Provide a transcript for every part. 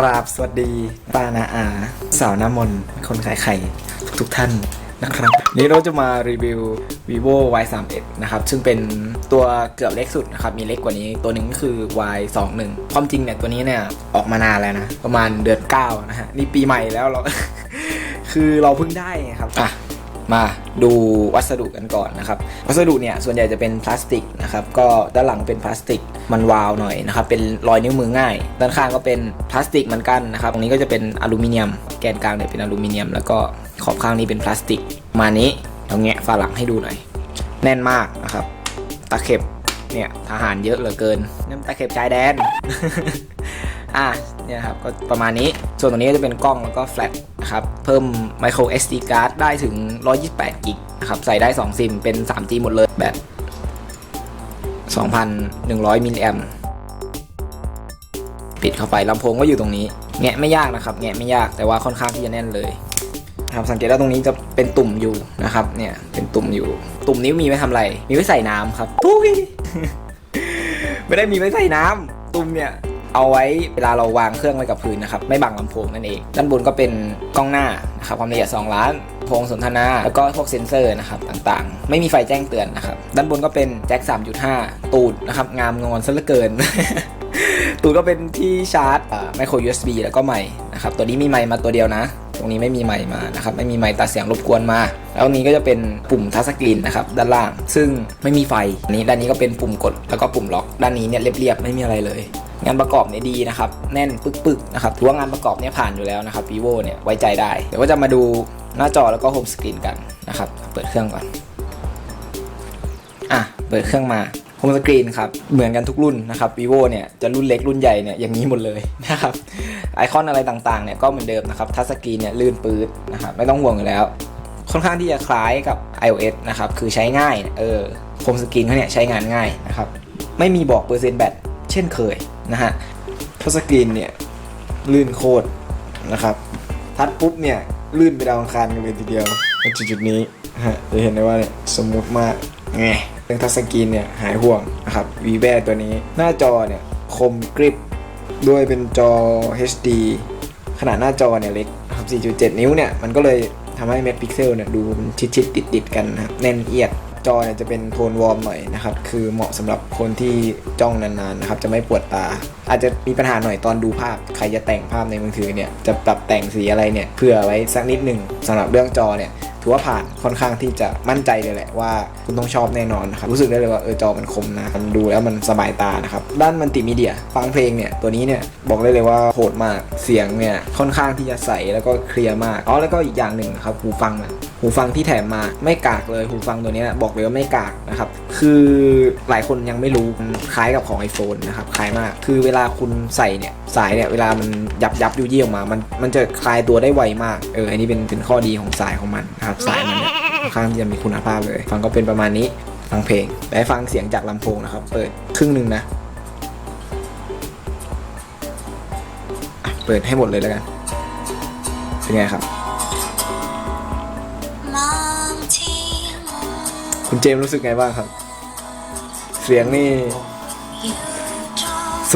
ราบสวัสดีป้านาอา สาวน้ำมน คนขายไข่ทุกท่านนะครับ นี่เราจะมารีวิว vivo y 3 1นะครับ ซึ่งเป็นตัวเกือบเล็กสุดนะครับ มีเล็กกว่านี้ตัวหนึ่งก็คือ y 2 1ความจริงเนี่ยตัวนี้เนี่ย ออกมานานแล้วนะ ประมาณเดือน 9 นะฮะ นี่ปีใหม่แล้วเรา คือเราเพิ่งได้ครับอะ มาดูวัสดุกันก่อนนะครับ วัสดุเนี่ยส่วนใหญ่จะเป็นพลาสติกนะครับก็ด้านหลังเป็นพลาสติกมันวาวหน่อยนะครับเป็นรอยนิ้วมือง่าย ด้านข้างก็เป็นพลาสติกเหมือนกันนะครับตรงนี้ก็จะเป็นอลูมิเนียม แกนกลางเนี่ยเป็นอลูมิเนียม แล้วก็ขอบข้างนี้เป็นพลาสติก มานี้เราแงะฝาหลังให้ดูหน่อย แน่นมากนะครับตะเข็บเนี่ยทหารเยอะเหลือเกินนี่มันตะเข็บชายแดนอะ เนี่ยครับก็ประมาณนี้ส่วนตรงนี้ก็จะเป็นกล้องแล้วก็แฟลชนะครับเพิ่ม micro SD card ได้ถึง 128กิกนะครับใส่ได้ 2 ซิมเป็น 3G หมดเลยแบบ2,100มิลลิแอมปิดเข้าไปลำโพงก็อยู่ตรงนี้แงะไม่ยากนะครับแงะไม่ยากแต่ว่าค่อนข้างที่จะแน่นเลยนะครับสังเกตว่าตรงนี้จะเป็นตุ่มอยู่นะครับเนี่ยเป็นตุ่มอยู่ ตุ่มนี้มีไว้ทำอะไร มีไว้ใส่น้ำครับทุยไม่ได้มีไว้ใส่น้ำตุ่มเนี่ย เอาไว้เวลาเราวางเครื่องไว้กับพื้นนะครับไม่บังลำโพงนั่นเอง ด้านบนก็เป็นกล้องหน้านะครับความละเอียด2ล้านโพงสนทนา แล้วก็พวกเซ็นเซอร์นะครับต่างๆ ไม่มีไฟแจ้งเตือนนะครับ ด้านบนก็เป็นแจ็ค 3.5 ตูดนะครับงามงอนซะเหลือเกิน ตูดก็เป็นที่ชาร์จไมโคร USB แล้วก็ไมค์นะครับตัวนี้มีไมค์มาตัวเดียวนะ ตรงนี้ไม่มีไมค์มานะครับไม่มีไมค์ตัดเสียงรบกวนมา แล้วนี้ก็จะเป็นปุ่มทัชสกรีนนะครับด้านล่างซึ่งไม่มีไฟนนี้ด้านนี้ก็เป็นปุ่มกดแล้วก็ปุ่มล็อก ด้านนี้เนี่ยเรียบๆไม่มีอะไรเลย งานประกอบเนี่ยดีนะครับ แน่นปึกๆนะครับถือว่างานประกอบเนี่ยผ่านอยู่แล้วนะครับ vivo เนี่ยไว้ใจได้ เดี๋ยวก็จะมาดูหน้าจอแล้วก็โฮมสกรีนกันนะครับ เปิดเครื่องก่อน อะ เปิดเครื่องมาโฮมสกรีนครับ เหมือนกันทุกรุ่นนะครับ vivo เนี่ยจะรุ่นเล็กรุ่นใหญ่เนี่ยอย่างนี้หมดเลยนะครับ ไอคอนอะไรต่างๆเนี่ยก็เหมือนเดิมนะครับ ทัชสกรีนเนี่ยลื่นปื๊ดนะครับ ไม่ต้องห่วงอยู่แล้ว ค่อนข้างที่จะคล้ายกับ iOS นะครับ คือใช้ง่าย เออโฮมสกรีนเขาเนี่ยใช้งานง่ายนะครับ ไม่มีบอกเปอร์เซ็นต์แบตเช่นเคย นะฮะทัชสกรีนเนี่ยลื่นโคตรนะครับทัดปุ๊บเนี่ยลื่นไปดาวอังคารกันเลยทีเดียวในจุดนี้ฮะจะเห็นได้ว่าเนี่ยสมมุติมากไงเรื่องทัชสกรีนเนี่ยหายห่วงนะครับวีแวตัวนี้หน้าจอเนี่ยคมกริบด้วยเป็นจอ HD ขนาดหน้าจอเนี่ยเล็กครับ4.7 นิ้วเนี่ยมันก็เลยทำให้เม็ดพิกเซลเนี่ยดูมันชิดๆติดๆกันนะครับแน่นเอียด จอเนี่ยจะเป็นโทนวอร์มหน่อยนะครับ คือเหมาะสำหรับคนที่จ้องนานๆนะครับ จะไม่ปวดตาอาจจะมีปัญหาหน่อยตอนดูภาพ ใครจะแต่งภาพในมือถือเนี่ยจะปรับแต่งสีอะไรเนี่ยเพื่อไว้สักนิดหนึ่งสำหรับเรื่องจอเนี่ยถือว่าผ่านค่อนข้างที่จะมั่นใจเลยแหละว่าคุณต้องชอบแน่นอนนะครับรู้สึกได้เลยว่าเออจอมันคมนะมันดูแล้วมันสบายตานะครับด้านมัลติมีเดียฟังเพลงเนี่ยตัวนี้เนี่ยบอกได้เลยว่าโหดมากเสียงเนี่ยค่อนข้างที่จะใสแล้วก็เคลียร์มากอ๋อแล้วก็อีกอย่างหนึ่งนะครับหูฟังมันหูฟังที่แถมมาไม่กากเลยหูฟังตัวนี้บอกเลยว่าไม่กากนะครับคือหลายคนยังไม่รู้คล้ายกับของ iPhone นะครับคล้ายมากคือเวลาคุณใส่เนี่ยสายเนี่ยเวลามันยับยับยุยี่ออกมา มันมันจะคลายตัวได้ไวมากเอออันนี้เป็นเป็นข้อดีของสายของมันนะครับสายมันเนี่ยค่อนข้างที่จะมีคุณภาพเลย ฟังก็เป็นประมาณนี้ฟังเพลงและฟังเสียงจากลำโพงนะครับ เปิดครึ่งหนึ่งนะอะเปิดให้หมดเลยแล้วกัน เป็นไงครับมองที่มุมคุณเจมส์รู้สึกไงบ้างครับ เสียงนี่อยู่ตรง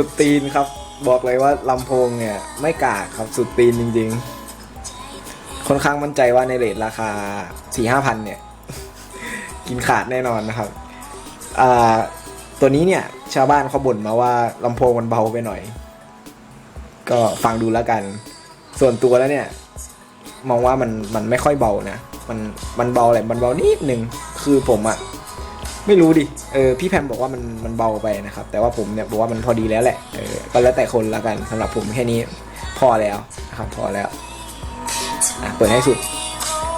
สุดตีนครับ บอกเลยว่าลำโพงเนี่ย ไม่กากครับสุดตีนจริงๆ ค่อนข้างมั่นใจว่าในเรทราคา4 5พันเนี่ย กินขาดแน่นอนนะครับ อ่า ตัวนี้เนี่ย ชาวบ้านเขาบ่นมาว่าลำโพงมันเบาไปหน่อย ก็ฟังดูแล้วกัน ส่วนตัวแล้วเนี่ย มองว่ามันมันไม่ค่อยเบานะ มันมันเบาแหละมันเบานิดนึงคือผมอะ ไม่รู้ดิ เออพี่แพมบอกว่ามันมันเบาไปนะครับ แต่ว่าผมเนี่ยบอกว่ามันพอดีแล้วแหละ เออก็แล้วแต่คนละกันสำหรับผมแค่นี้พอแล้วนะครับพอแล้วอะเปิดให้สุด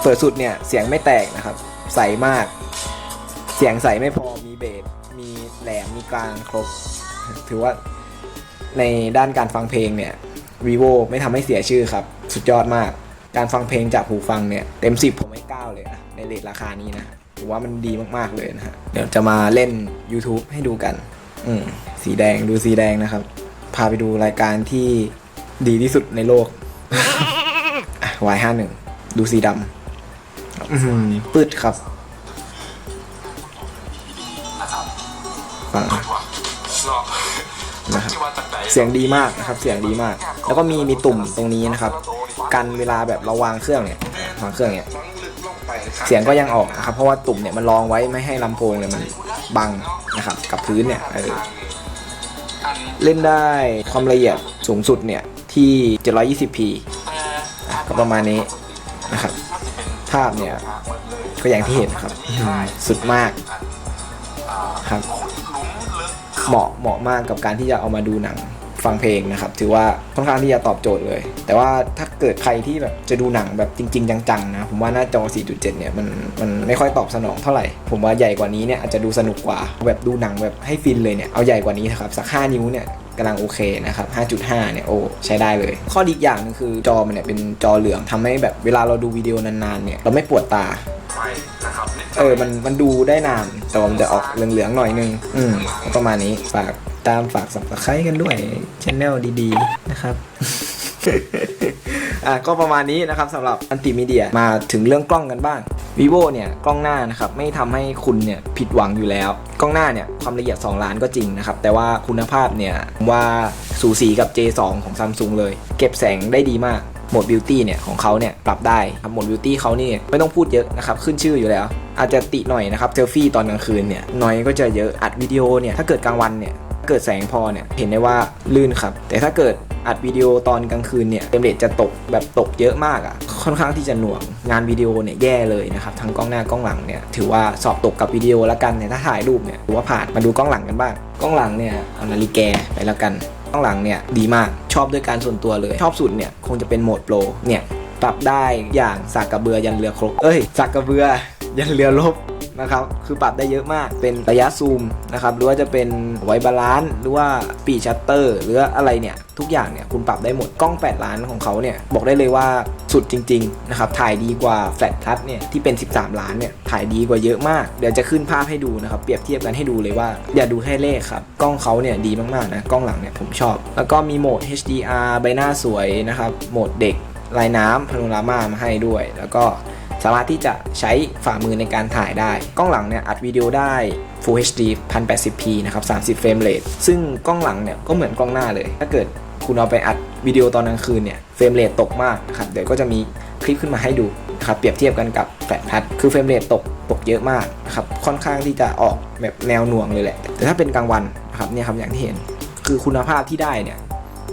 เปิดสุดเนี่ยเสียงไม่แตกนะครับ ใสมาก เสียงใสไม่พอมีเบส มีแหลม มีกลางครบ ถือว่าในด้านการฟังเพลงเนี่ย vivo ไม่ทำให้เสียชื่อครับ สุดยอดมาก การฟังเพลงจากหูฟังเนี่ย เต็ม 10 ผมให้9เลยนะในเรทราคานี้นะ ผมว่ามันดีมากๆเลยนะฮะ เดี๋ยวจะมาเล่น YouTube ให้ดูกัน อืมสีแดงดูสีแดงนะครับ พาไปดูรายการที่ดีที่สุดในโลกอะ Y51 ดูสีดำอื้อหือปืดครับฟังว่ะเนาะนะครับที่ว่าตั้งใจเสียงดีมากนะครับ เสียงดีมาก แล้วก็มีมีตุ่มตรงนี้นะครับ กันเวลาแบบเราวางเครื่องเนี่ย วางเครื่องเนี่ย เสียงก็ยังออกนะครับ เพราะว่าตุ่มเนี่ยมันรองไว้ไม่ให้ลำโพงเนี่ยมันบังนะครับ กับพื้นเนี่ยเเล่นได้ความละเอียดสูงสุดเนี่ยที่ 720p ก็ประมาณนี้นะครับ ภาพเนี่ยก็อย่างที่เห็นครับ สุดมากครับ เหมาะเหมาะมากกับการที่จะเอามาดูหนัง ฟังเพลงนะครับ ถือว่าค่อนข้างที่จะตอบโจทย์เลย แต่ว่าถ้าเกิดใครที่แบบจะดูหนังแบบจริง ๆ จังๆนะ ผมว่าหน้าจอ 4.7 เนี่ยมันมันไม่ค่อยตอบสนองเท่าไหร่ ผมว่าใหญ่กว่านี้เนี่ยอาจจะดูสนุกกว่า แบบดูหนังแบบให้ฟินเลยเนี่ย เอาใหญ่กว่านี้นะครับ สัก 5 นิ้วเนี่ยกำลังโอเคนะครับ 5.5 เนี่ย โอ้ ใช้ได้เลย ข้อดีอย่างหนึงคือจอมันเนี่ยเป็นจอเหลืองทำให้แบบเวลาเราดูวิดีโอนานๆ เนี่ย เราไม่ปวดตาเออ มัน มันดูได้นาน แต่ว่ามันจะออกเหลืองๆ หน่อยนึง อืมก็ประมาณนี้ ฝาก ตามฝากสับสไครกันด้วยชแนลดีๆ นะครับอะก็ประมาณนี้นะครับสำหรับอันติมีเดียมาถึงเรื่องกล้องกันบ้าง vivo เนี่ยกล้องหน้านะครับไม่ทำให้คุณเนี่ยผิดหวังอยู่แล้ว กล้องหน้าเนี่ยความละเอียด 2 ล้านก็จริงนะครับ แต่ว่าคุณภาพเนี่ยผมว่าสูสีกับ J2 ของ Samsung เลย เก็บแสงได้ดีมากโหมดบิวตี้เนี่ยของเขาเนี่ยปรับได้ครับโหมดบิวตี้เขานี่ไม่ต้องพูดเยอะนะครับขึ้นชื่ออยู่แล้ว อาจจะติหน่อยนะครับเซลฟี่ตอนกลางคืนเนี่ยน้อยก็จะเยอะอัดวิดีโอเนี่ยถ้าเกิดกลางวันเนี่ย เกิดแสงพอเนี่ยเห็นได้ว่าลื่นครับ แต่ถ้าเกิดอัดวิดีโอตอนกลางคืนเนี่ยเฟรมเรทจะตกแบบตกเยอะมากอะ่ะ ค่อนข้างที่จะหน่วงงานวิดีโอเนี่ยแย่เลยนะครับทั้งกล้องหน้ากล้องหลังเนี่ยถือว่าสอบตกกับวิดีโอแล้วกันเนี่ยถ้าถ่ายรูปเนี่ยถือว่าผ่านมาดูกล้องหลังกันบ้างกล้องหลังเนี่ยเอานาฬิแกไปแล้วกันกล้องหลังเนี่ยดีมากชอบด้วยการส่วนตัวเลย ชอบสุดเนี่ยคงจะเป็นโหมดโปรเนี่ยปรับได้อย่างสากกระเบือยันเรือครบเอ้ยสากกระเบือ ยันเรือลบนะครับคือปรับได้เยอะมากเป็นระยะซูมนะครับหรือว่าจะเป็นไวบาลานซ์หรือว่าปีชัตเตอร์ หรืออะไรเนี่ย ทุกอย่างเนี่ยคุณปรับได้หมดกล้อง 8 ล้านของเขาเนี่ย บอกได้เลยว่าสุดจริง ๆ นะครับ ถ่ายดีกว่าแฟลชทัชเนี่ยที่เป็น 13 ล้านเนี่ย ถ่ายดีกว่าเยอะมาก เดี๋ยวจะขึ้นภาพให้ดูนะครับ เปรียบเทียบกันให้ดูเลยว่า อย่าดูแค่เลขครับ กล้องเขาเนี่ยดีมากๆนะกล้องหลังเนี่ยผมชอบ แล้วก็มีโหมด HDR ใบหน้าสวยนะครับโหมดเด็กลายน้ำพาโนรามามาให้ด้วย แล้วก็ สามารถที่จะใช้ฝ่ามือในการถ่ายได้ กล้องหลังเนี่ยอัดวิดีโอได้ Full HD 1080p นะครับ 30 เฟรมเรทซึ่งกล้องหลังเนี่ยก็เหมือนกล้องหน้าเลย ถ้าเกิดคุณเอาไปอัดวิดีโอตอนกลางคืนเนี่ยเฟรมเรทตกมากนะครับเดี๋ยวก็จะมีคลิปขึ้นมาให้ดูครับเปรียบเทียบกันกับแฟลชทัชคือเฟรมเรทตกตกเยอะมากนะครับค่อนข้างที่จะออกแบบแนวหน่วงเลยแหละ แต่ถ้าเป็นกลางวันนะครับเนี่ยครับอย่างที่เห็นคือคุณภาพที่ได้เนี่ย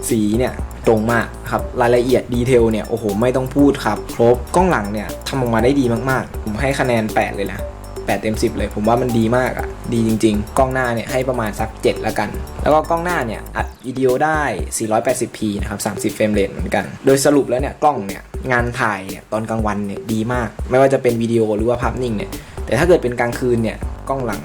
สีเนี่ย ตรงมากครับรายละเอียดดีเทลเนี่ยโอ้โหไม่ต้องพูดครับครบกล้องหลังเนี่ยทำออกมาได้ดีมากๆ ผมให้คะแนน 8 เลยนะ8เต็ม10 เลย ผมว่ามันดีมากอะ่ะ ดีจริง ๆ กล้องหน้าเนี่ยให้ประมาณสัก7แล้วกัน แล้วก็กล้องหน้าเนี่ยอัดวิดีโอได้ 480p นะครับ 30 เฟรมเรทเหมือนกัน โดยสรุปแล้วเนี่ยกล้องเนี่ยงานถ่ายเนี่ยตอนกลางวันเนี่ยดีมาก ไม่ว่าจะเป็นวิดีโอหรือว่าภาพนิ่งเนี่ยแต่ถ้าเกิดเป็นกลางคืนเนี่ย กล้องหลัง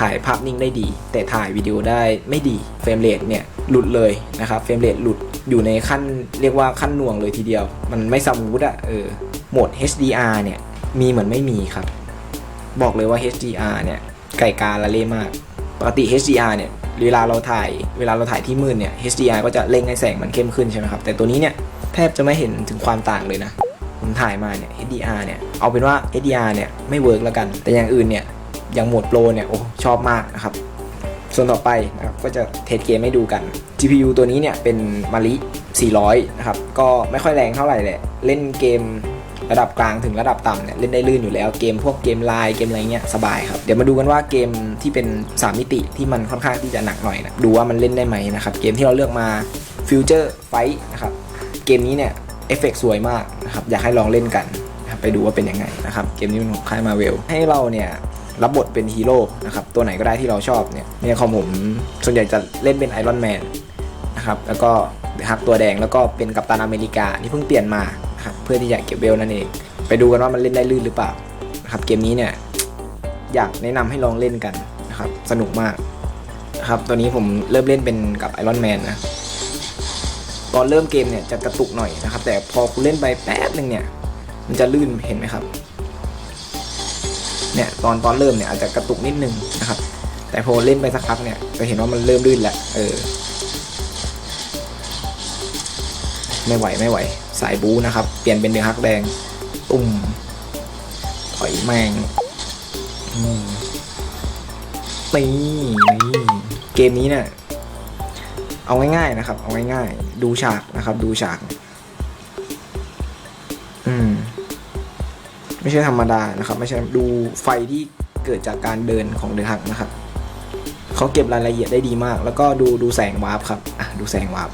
ถ่ายภาพนิ่งได้ดี แต่ถ่ายวิดีโอได้ไม่ดีเฟรมเรทเนี่ยหลุดเลยนะครับเฟรมเรทหลุดอยู่ในขั้นเรียกว่าขั้นหน่วงเลยทีเดียว มันไม่สมูทอะเออโหมด HDR เนี่ยมีเหมือนไม่มีครับ บอกเลยว่า HDR เนี่ยไก่กาละเล่มาก ปกติ HDR เนี่ยเวลาเราถ่ายเวลาเราถ่ายที่มืดเนี่ย HDR ก็จะเร่งให้แสงมันเข้มขึ้นใช่ไหมครับ แต่ตัวนี้เนี่ยแทบจะไม่เห็นถึงความต่างเลยนะ ผมถ่ายมาเนี่ย HDR เนี่ย เอาเป็นว่า HDR เนี่ยไม่เวิร์กแล้วกัน แต่อย่างอื่นเนี่ย อย่างโหมดโปรเนี่ยโอ้ชอบมากนะครับ ส่วนต่อไปนะครับก็จะเทสเกมให้ดูกัน GPU ตัวนี้เนี่ยเป็นมาริ400 นะครับ ก็ไม่ค่อยแรงเท่าไหร่แหละ เล่นเกมระดับกลางถึงระดับต่ำเนี่ยเล่นได้ลื่นอยู่แล้วเกมพวกเกมไลน์เกมอะไรเงี้ยสบายครับ เดี๋ยวมาดูกันว่าเกมที่เป็น 3 มิติที่มันค่อนข้างที่จะหนักหน่อยนะดูว่ามันเล่นได้ไหมนะครับ เกมที่เราเลือกมา Future Fight นะครับ เกมนี้เนี่ยเอฟเฟกต์สวยมากนะครับ อยากให้ลองเล่นกันไปดูว่าเป็นยังไงนะครับ เกมนี้มันของค่ายมาเวลให้เราเนี่ย รับบทเป็นฮีโร่นะครับตัวไหนก็ได้ที่เราชอบเนี่ยเนี่ยของผมส่วนใหญ่จะเล่นเป็นไอรอนแมนนะครับแล้วก็ฮักตัวแดงแล้วก็เป็นกัปตันอเมริกาที่เพิ่งเปลี่ยนมาครับเพื่อที่จะเก็บเวลนั่นเอง ไปดูกันว่ามันเล่นได้ลื่นหรือเปล่านะครับเกมนี้เนี่ยอยากแนะนำให้ลองเล่นกันนะครับสนุกมากนะครับตัวนี้ผมเริ่มเล่นเป็นกับไอรอนแมนนะตอนเริ่มเกมเนี่ยจะกระตุกหน่อยนะครับแต่พอคุณเล่นไปแป๊บหนึ่งเนี่ยมันจะลื่นเห็นไหมครับ เนี่ยตอนตอนเริ่มเนี่ยอาจจะกระตุกนิดนึงนะครับ แต่พอเล่นไปสักพักเนี่ยจะเห็นว่ามันเริ่มลื่นแล้วเออไม่ไหวไม่ไหว สายบูนะครับ เปลี่ยนเป็นเดือฮักแดงตุ่มถอยแมงนี่นี่เกมนี้เนี่ยเอาง่ายๆนะครับ เอาง่ายๆดูฉากนะครับ ดูฉาก ไม่ใช่ธรรมดานะครับ ไม่ใช่ดูไฟที่เกิดจากการเดินของเดือหักนะครับเขาเก็บรายละเอียดได้ดีมาก แล้วก็ดูดูแสงวาร์ปครับอะดูแสงวาร์ป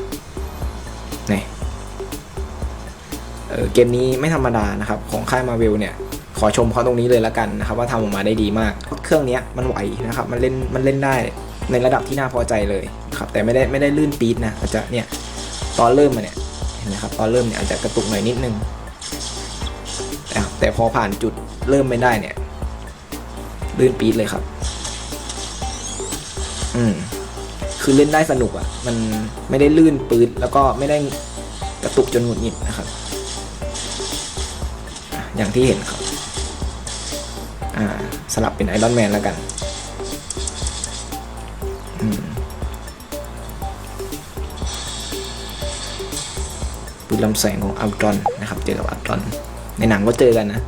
นี่เออเกมนี้ไม่ธรรมดานะครับ ของค่ายมาเวลเนี่ย ขอชมเขาตรงนี้เลยละกันนะครับ ว่าทำออกมาได้ดีมาก เครื่องนี้มันไหวนะครับ มันเล่นมันเล่นได้ในระดับที่น่าพอใจเลยครับ แต่ไม่ได้ไม่ได้ลื่นปี๊ดนะอาจจะเนี่ยตอนเริ่มมาเนี่ยเห็นไหมครับตอนเริ่มเนี่ยอาจจะกระตุกหน่อยนิดนึง แต่พอผ่านจุดเริ่มไม่ได้เนี่ยลื่นปี๊ดเลยครับ อืม คือเล่นได้สนุกอะ่ะ มันไม่ได้ลื่นปืดแล้วก็ไม่ได้กระตุกจนหงุดหงิดนะครับอะอย่างที่เห็นครับ อ่า สลับเป็นไอรอนแมนแล้วกัน อืมปืนลำแสงของอัลตรอนนะครับ เจอกับอัลตรอน ในหนังก็เจอกันนะ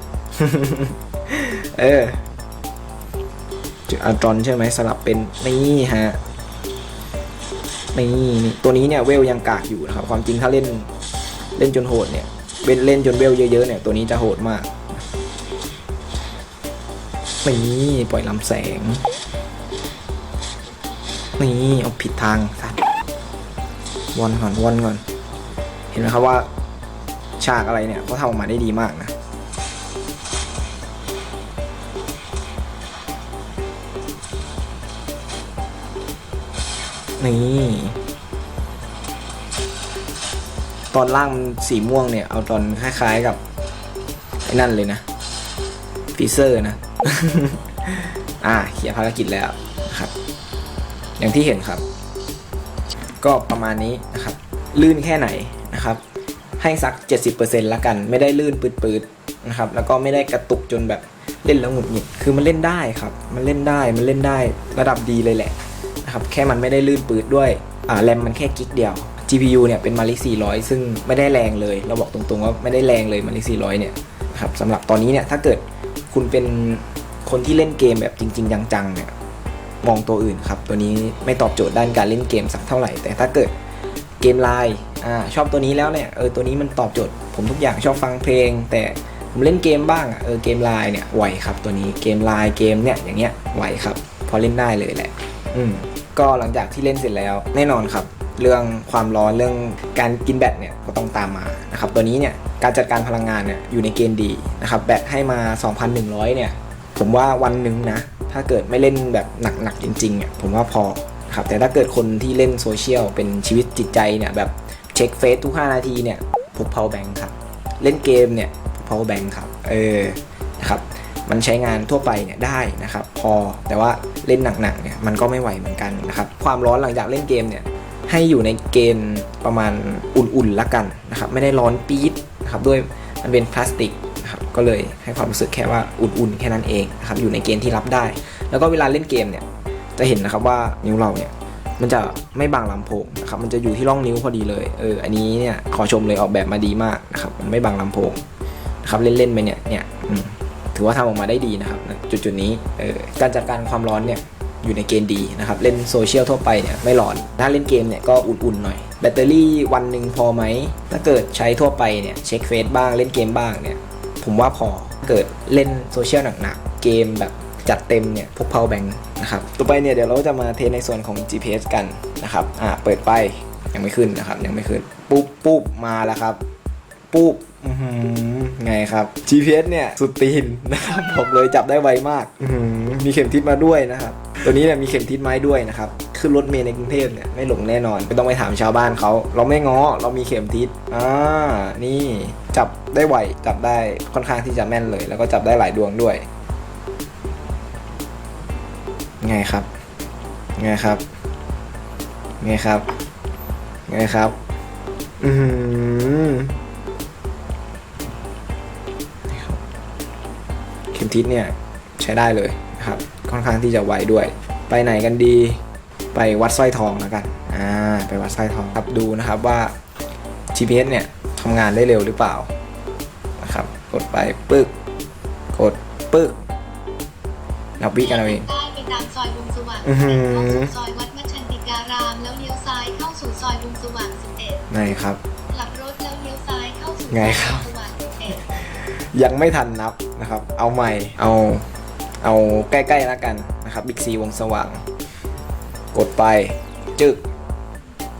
เออเจออัลตรอนใช่ไหมสลับเป็นนี่ฮะนี่นี่ตัวนี้เนี่ยเวลยังกากอยู่นะครับ ความจริงถ้าเล่นเล่นจนโหดเนี่ยเป็นเล่นจนเวลเยอะๆเนี่ยตัวนี้จะโหดมากนี่ปล่อยลำแสง นี่เอาผิดทางสัตว์วนก่อนวนก่อน เห็นไหมครับว่า ฉากอะไรเนี่ยเขาทำออกมาได้ดีมากนะนี่ตอนล่างสีม่วงเนี่ย เอาตอนคล้ายๆกับไอ้นั่นเลยนะฟีเซอร์นะ อ่าเขียนภารกิจแล้วนะครับ อย่างที่เห็นครับ ก็ประมาณนี้นะครับ ลื่นแค่ไหนนะครับ ให้สัก 70%ละกัน ไม่ได้ลื่นปืดๆนะครับ แล้วก็ไม่ได้กระตุกจนแบบเล่นแล้วหงุดหงิด คือมันเล่นได้ครับ มันเล่นได้ มันเล่นได้ระดับดีเลยแหละนะครับ แค่มันไม่ได้ลื่นปืดด้วยอ่าแรมมันแค่กิกเดียว GPU เนี่ยเป็นมาลิ400 ซึ่งไม่ได้แรงเลย เราบอกตรงๆว่าไม่ได้แรงเลยมาลิ400 เนี่ยนะครับสำหรับตอนนี้เนี่ยถ้าเกิดคุณเป็นคนที่เล่นเกมแบบจริง ๆ จังๆเนี่ยมองตัวอื่นครับ ตัวนี้ไม่ตอบโจทย์ด้านการเล่นเกมสักเท่าไหร่ แต่ถ้าเกิดเกมไลน์ อ่าชอบตัวนี้แล้วเนี่ยเออตัวนี้มันตอบโจทย์ผมทุกอย่างชอบฟังเพลง แต่ผมเล่นเกมบ้างอะเออเกมไลน์เนี่ยไหวครับตัวนี้เกมไลน์เกมเนี่ยอย่างเงี้ยไหวครับ พอเล่นได้เลยแหละ อืมก็หลังจากที่เล่นเสร็จแล้วแน่นอนครับ เรื่องความร้อนเรื่องการกินแบตเนี่ยก็ต้องตามมานะครับตัวนี้เนี่ยการจัดการพลังงานเนี่ยอยู่ในเกณฑ์ดีนะครับแบตให้มา 2,100 เนี่ยผมว่าวันหนึ่งนะถ้าเกิดไม่เล่นแบบหนักๆจริงๆเนี่ยผมว่าพอครับแต่ถ้าเกิดคนที่เล่นโซเชียลเป็นชีวิตจิตใจเนี่ยแบบ เช็คเฟซทุก 5 นาทีเนี่ยพก power bank ครับ เล่นเกมเนี่ยพก power bank ครับเออนะครับมันใช้งานทั่วไปเนี่ยได้นะครับ พอแต่ว่าเล่นหนักๆเนี่ยมันก็ไม่ไหวเหมือนกันนะครับ ความร้อนหลังจากเล่นเกมเนี่ยให้อยู่ในเกณฑ์ประมาณอุ่นๆละกันนะครับ ไม่ได้ร้อนปี๊ดนะครับด้วยมันเป็นพลาสติกนะครับก็เลยให้ความรู้สึกแค่ว่าอุ่นๆแค่นั้นเองนะครับอยู่ในเกณฑ์ที่รับได้ แล้วก็เวลาเล่นเกมเนี่ยจะเห็นนะครับว่านิ้วเราเนี่ย มันจะไม่บังลำโพงนะครับมันจะอยู่ที่ร่องนิ้วพอดีเลยเอออันนี้เนี่ยขอชมเลยออกแบบมาดีมากนะครับมันไม่บังลำโพงนะครับเล่นๆไปเนี่ยเนี่ยถือว่าทำออกมาได้ดีนะครับจุดจุดๆนี้เออการจัดการความร้อนเนี่ยอยู่ในเกณฑ์ดีนะครับเล่นโซเชียลทั่วไปเนี่ยไม่ร้อน ถ้าเล่นเกมเนี่ยก็อุ่นๆหน่อย แบตเตอรี่วันหนึ่งพอไหม ถ้าเกิดใช้ทั่วไปเนี่ยเช็คเฟซบ้างเล่นเกมบ้างเนี่ยผมว่าพอเกิดเล่นโซเชียลหนักๆเกมแบบ จัดเต็มเนี่ยพก power bank นะครับต่อไปเนี่ยเดี๋ยวเราจะมาเทสในส่วนของ GPS กันนะครับอ่าเปิดไปยังไม่ขึ้นนะครับยังไม่ขึ้นปุ๊บปุ๊บมาแล้วครับปุ๊บหือไงครับ GPS เนี่ยสุดตีนนะครับบอกเลยจับได้ไวมากมีเข็มทิศมาด้วยนะครับ ตัวนี้เนี่ยมีเข็มทิศไม้ด้วยนะครับขึ้นรถเมล์ในกรุงเทพเนี่ยไม่หลงแน่นอนไม่ต้องไปถามชาวบ้านเขาเราไม่ง้อเรามีเข็มทิศอ่านี่จับได้ไวจับได้ค่อนข้างที่จะแม่นเลย แล้วก็จับได้หลายดวงด้วย ไงครับ ไงครับ ไงครับ ไงครับ อือหือเข็มทิศเนี่ยใช้ได้เลยนะครับ ค่อนข้างที่จะไวด้วย ไปไหนกันดี ไปวัดสร้อยทองแล้วกัน อ่า ไปวัดสร้อยทองครับดูนะครับว่า GPS เนี่ยทำงานได้เร็วหรือเปล่า นะครับ กดไปปึ๊ก กดปึ๊กนับวิกันเอาเอง เข้าสู่ซอยวัดมัชชันติการามแล้วเลี้ยวซ้ายเข้าสู่ซอยวงสว่าง11ไงครับ กลับรถแล้วเลี้ยวซ้ายเข้าสู่ไงครับ ซอยวงสว่าง11ยังไม่ทันนับนะครับ เอาใหม่ เอา เอาใกล้ๆแล้วกันนะครับ บิ๊กซีวงสว่าง กดไป จึก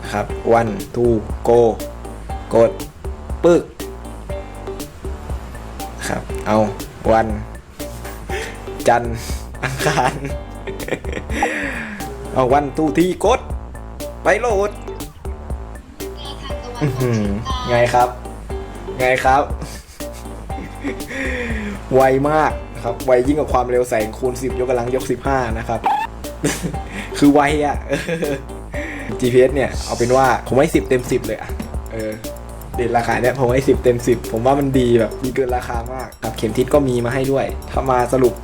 นะครับ one two go กด ปึกครับ เอาวัน จันทร์อังคาร เอาวันทูที่กด ไปโหลดหน้าทางตะวันอื้อออกหือเฉียงใต้ไงครับ ไงครับ ไวมากนะครับ ไวยิ่งกว่าความเร็วแสงคูณ 10 ยกกำลังยก 15 นะครับ คือไวอะเออ GPS เนี่ย เอาเป็นว่า ผมให้ 10 เต็ม 10 เลยอะเออเด่นราคาเนี่ยผมให้ 10 เต็ม 10 ผมว่ามันดีแบบดีเกินราคามากครับเข็มทิศก็มีมาให้ด้วย ถ้ามาสรุป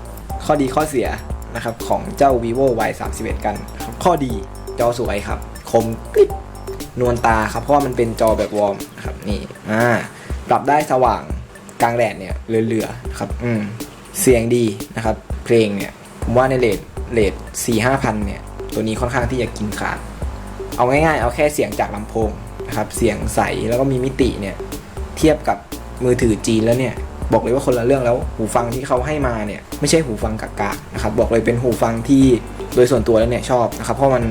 ข้อดีข้อเสีย นะครับของเจ้า vivo y 3 1กันนะครับข้อดีจอสวยครับ คมกริบนวลตาครับ เพราะว่ามันเป็นจอแบบวอร์มครับนี่อ่าปรับได้สว่างกลางแดดเนี่ยเหลือๆครับอืมเสียงดีนะครับ เพลงเนี่ย ผมว่าในเลทเลทสี่ห้าพันเนี่ย ตัวนี้ค่อนข้างที่จะกินขาด เอาง่ายๆ เอาแค่เสียงจากลำโพงนะครับ เสียงใสแล้วก็มีมิติเนี่ย เทียบกับมือถือจีนแล้วเนี่ย บอกเลยว่าคนละเรื่องแล้วหูฟังที่เขาให้มาเนี่ยไม่ใช่หูฟังกากๆนะครับบอกเลยเป็นหูฟังที่โดยส่วนตัวแล้วเนี่ยชอบนะครับเพราะมัน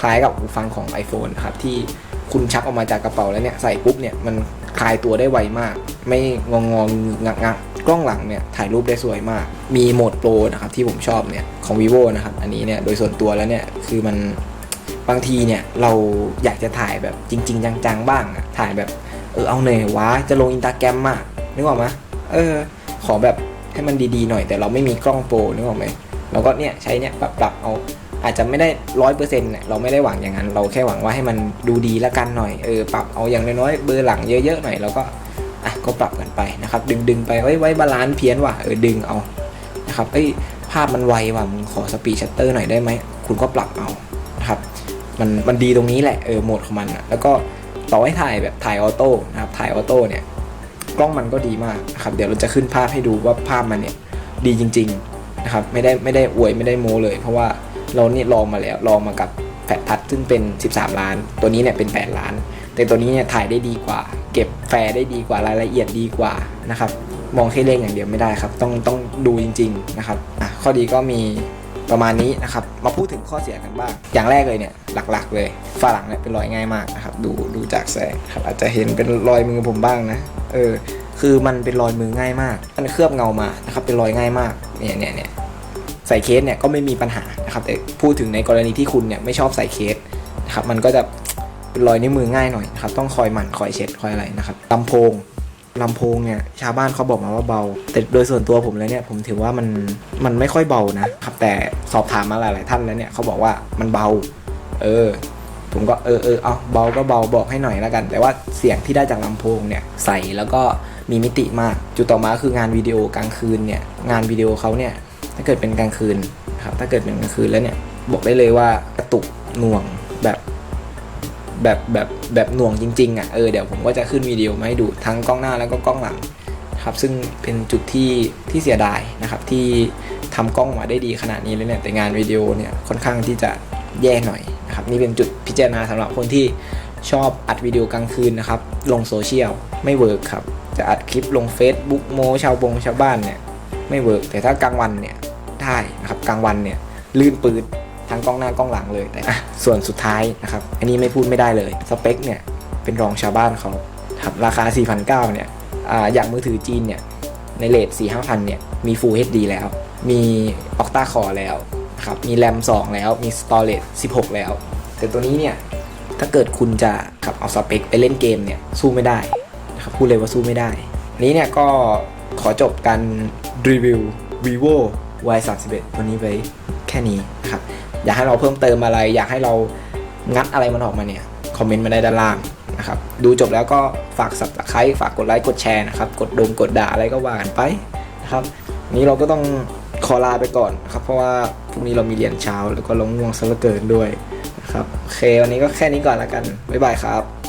คล้ายกับหูฟังของ iPhone นะครับที่คุณชักออกมาจากกระเป๋าแล้วเนี่ยใส่ปุ๊บเนี่ยมันคลายตัวได้ไวมาก ไม่งองงงักงักกล้องหลังเนี่ยถ่ายรูปได้สวยมาก มีโหมดโปรนะครับที่ผมชอบเนี่ยของ vivo นะครับอันนี้เนี่ยโดยส่วนตัวแล้วเนี่ยคือมันบางทีเนี่ยเราอยากจะถ่ายแบบจริง ๆ จังๆ บ้างอะถ่ายแบบเออเอาหน่อยวะจะลงอินตาแกรมอะนึกออกไหม เออ ขอแบบให้มันดีๆหน่อย แต่เราไม่มีกล้องโปรนึกออกไหมเราก็เนี่ยใช้เนี่ยปรับปรับเอาอาจจะไม่ได้ร้อยเปอร์เซ็นต์เราไม่ได้หวังอย่างนั้น เราแค่หวังว่าให้มันดูดีละกันหน่อยเออปรับเอาอย่างน้อยๆเบอร์หลังเยอะๆหน่อยแล้วก็อะก็ปรับกันไปนะครับ ดึงดึงๆไปไว้ไว้บาลานซ์เพี้ยนว่ะเออดึงเอานะครับเอ้ยภาพมันไวว่ะมึงขอสปีดชัตเตอร์หน่อยได้ไหมคุณก็ปรับเอานะครับมันมันดีตรงนี้แหละเออโหมดของมันอะแล้วก็ต่อให้ถ่ายแบบถ่ายออโต้นะครับถ่ายออโต้เนี่ย กล้องมันก็ดีมากครับเดี๋ยวเราจะขึ้นภาพให้ดูว่าภาพมันเนี่ยดีจริงๆนะครับไม่ได้ไม่ได้อวยไม่ได้โม้เลย เพราะว่าเราเนี่ยลองมาแล้วลองมากับแฟลทัชซึ่งเป็น 13 ล้าน ตัวนี้เนี่ยเป็น 8 ล้าน แต่ตัวนี้เนี่ยถ่ายได้ดีกว่า เก็บแฟร์ได้ดีกว่ารายละเอียดดีกว่านะครับมองแค่เลขอย่างเดียวไม่ได้ครับ ต้องต้องดูจริง ๆนะครับอะข้อดีก็มีประมาณนี้นะครับ มาพูดถึงข้อเสียกันบ้าง อย่างแรกเลยเนี่ยหลักๆ เลยฝาหลังเนี่ยเป็นรอยง่ายมากนะครับ ดูดูจากแสงครับอาจจะเห็นเป็นรอยมือผมบ้างนะ เออ คือมันเป็นรอยมือง่ายมาก มันเคลือบเงามานะครับ เป็นรอยง่ายมาก เนี่ยเนี่ยเนี่ยใส่เคสเนี่ยก็ไม่มีปัญหานะครับ แต่พูดถึงในกรณีที่คุณเนี่ยไม่ชอบใส่เคสนะครับ มันก็จะเป็นรอยนิ้วมือง่ายหน่อยนะครับ ต้องคอยหมั่นคอยเช็ดคอยอะไรนะครับลำโพงลำโพงเนี่ยชาวบ้านเขาบอกมาว่าเบา แต่โดยส่วนตัวผมแล้วเนี่ยผมถือว่ามันมันไม่ค่อยเบานะครับ แต่สอบถามมาหลาย ๆ ท่านแล้วเนี่ยเขาบอกว่ามันเบา เออ ผมก็เออเออเอาเบาก็เบาบอกให้หน่อยแล้วกัน แต่ว่าเสียงที่ได้จากลำโพงเนี่ยใสแล้วก็มีมิติมาก จุดต่อมาคืองานวิดีโอกลางคืนเนี่ยงานวิดีโอเขาเนี่ยถ้าเกิดเป็นกลางคืนครับถ้าเกิดเป็นกลางคืนแล้วเนี่ยบอกได้เลยว่ากระตุกหน่วงแบบแบบแบบแบบหน่วงจริงๆอะเออเดี๋ยวผมก็จะขึ้นวิดีโอมาให้ดูทั้งกล้องหน้าแล้วก็กล้องหลังครับซึ่งเป็นจุดที่ที่เสียดายนะครับที่ทำกล้องมาได้ดีขนาดนี้เลยเนี่ยแต่งานวิดีโอเนี่ยค่อนข้างที่จะแย่หน่อย นี่เป็นจุดพิจารณาสำหรับคนที่ชอบอัดวิดีโอกลางคืนนะครับ ลงโซเชียลไม่เวิร์กครับ จะอัดคลิปลง Facebook โมชาวบงชาวบ้านเนี่ยไม่เวิร์กแต่ถ้ากลางวันเนี่ยได้นะครับกลางวันเนี่ยลื่นปืดทั้งกล้องหน้ากล้องหลังเลยแต่ส่วนสุดท้ายนะครับ อันนี้ไม่พูดไม่ได้เลยสเปคเนี่ยเป็นรองชาวบ้านเขาครับราคา 4,900เนี่ยออย่างมือถือจีนเนี่ยในเลท4-5,000เนี่ยมี Full HD แล้ว มี Octa Core แล้วนะครับมี RAM 2แล้วมี Storage 16 แล้ว แต่ตัวนี้เนี่ยถ้าเกิดคุณจะขับเอาสเปคไปเล่นเกมเนี่ยสู้ไม่ได้นะครับพูดเลยว่าสู้ไม่ได้นี้เนี่ยก็ขอจบการรีวิว vivo y 3 1ตัวนี้ไว้แค่นี้นะครับอยากให้เราเพิ่มเติมอะไร อยากให้เรางัดอะไรมันออกมาเนี่ยคอมเมนต์มาได้ด้านล่างนะครับดูจบแล้วก็ฝาก subscribe ฝากกดไลค์กดแชร์นะครับกดดมกดด่าอะไรก็ว่ากันไปนะครับนี้เราก็ต้องขอลาไปก่อนครับเพราะว่าพรุ่งนี้เรามีเรียนเช้าแล้วก็เราง่วงซะเหลือเกินด้วย เค วันนี้ก็แค่นี้ก่อนละกัน บ๊ายบายครับ